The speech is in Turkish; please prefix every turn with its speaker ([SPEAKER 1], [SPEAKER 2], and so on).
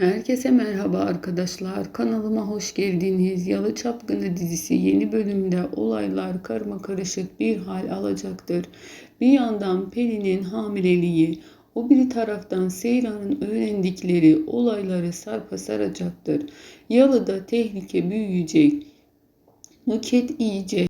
[SPEAKER 1] Herkese merhaba arkadaşlar. Kanalıma hoş geldiniz. Yalı Çapkını dizisi yeni bölümde olaylar karma karışık bir hal alacaktır. Bir yandan Pelin'in hamileliği, o bir taraftan Seyran'ın öğrendikleri olayları sarpa saracaktır. Yalı'da tehlike büyüyecek. Nüket iyice